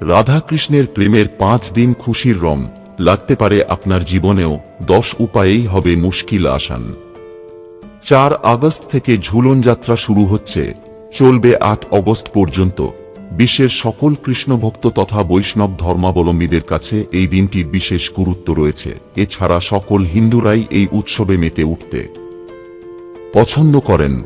রাধাকৃষ্ণের প্রেমের পাঁচ দিন খুশির রং লাগতে পারে আপনার জীবনেও দশ উপায়েই হবে মুশকিল আসান। চার আগস্ট থেকে ঝুলন যাত্রা শুরু হচ্ছে। চলবে আট অগস্ট পর্যন্ত। বিশ্বের সকল কৃষ্ণভক্ত তথা বৈষ্ণব ধর্মাবলম্বীদের কাছে এই দিনটির বিশেষ গুরুত্ব রয়েছে। এছাড়া সকল হিন্দুরাই এই উৎসবে মেতে উঠতে পছন্দ করেন।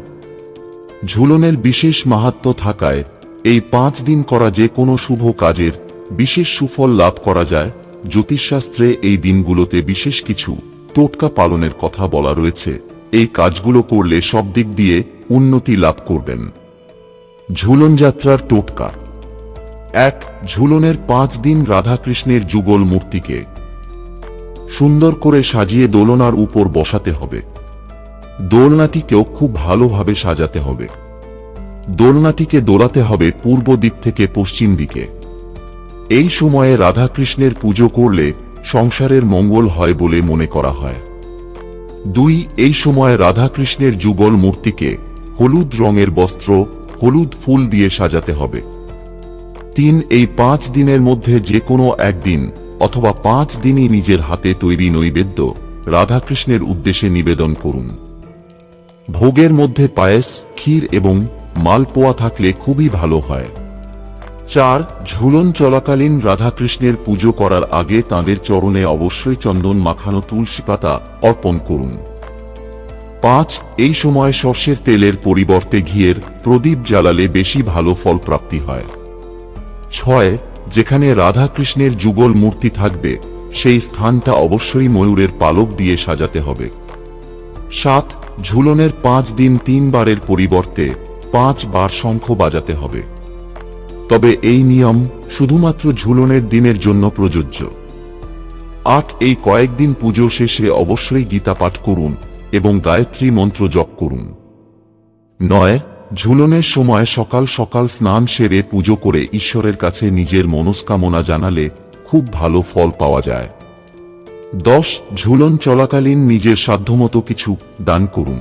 ঝুলনের বিশেষ মাহাত্ম থাকায় এই পাঁচ দিন করা যে কোনো শুভ কাজের বিশেষ সুফল লাভ করা যায়, জ্যোতিষশাস্ত্রে এই দিনগুলোতে বিশেষ কিছু টোটকা পালনের কথা বলা রয়েছে। এই কাজগুলো করলে সব দিক দিয়ে উন্নতি লাভ করবেন। ঝুলন যাত্রার টোটকা। এক, ঝুলনের পাঁচ দিন রাধাকৃষ্ণের যুগল মূর্তিকে সুন্দর করে সাজিয়ে দোলনার উপর বসাতে হবে। দোলনাটিকেও খুব ভালোভাবে সাজাতে হবে। দোলনাটিকে দোলাতে হবে পূর্ব দিক থেকে পশ্চিম দিকে। এই সময়ে রাধাকৃষ্ণের পুজো করলে সংসারের মঙ্গল হয় বলে মনে করা হয়। দুই, এই সময় রাধাকৃষ্ণের যুগল মূর্তিকে হলুদ রঙের বস্ত্র, হলুদ ফুল দিয়ে সাজাতে হবে। তিন, এই পাঁচ দিনের মধ্যে যে কোনো একদিন অথবা পাঁচ দিনই নিজের হাতে তৈরি নৈবেদ্য রাধাকৃষ্ণের উদ্দেশ্যে নিবেদন করুন। ভোগের মধ্যে পায়েস, ক্ষীর এবং মালপোয়া থাকলে খুবই ভালো হয়। চার, ঝুলন চলাকালীন রাধাকৃষ্ণের পুজো করার আগে তাঁদের চরণে অবশ্যই চন্দন, মাখানো তুলসী পাতা অর্পণ করুন। পাঁচ, এই সময় সর্ষের তেলের পরিবর্তে ঘিয়ের প্রদীপ জ্বালালে বেশি ভালো ফল প্রাপ্তি হয়। ছয়, যেখানে রাধাকৃষ্ণের যুগল মূর্তি থাকবে, সেই স্থানটা অবশ্যই ময়ূরের পালক দিয়ে সাজাতে হবে। সাত, ঝুলনের পাঁচ দিন তিনবারের পরিবর্তে পাঁচ বার শঙ্খ বাজাতে হবে। তবে এই নিয়ম শুধুমাত্র ঝুলনের দিনের জন্য প্রযোজ্য। আট এই কয়েকদিন পুজো শেষে অবশ্যই গীতা পাঠ করুন এবং গায়ত্রী মন্ত্র জপ করুন। নয়, ঝুলনের সময় সকাল সকাল স্নান সেরে পুজো করে ঈশ্বরের কাছে নিজের মনস্কামনা জানালে খুব ভালো ফল পাওয়া যায়। দশ, ঝুলন চলাকালীন নিজের সাধ্যমতো কিছু দান করুন।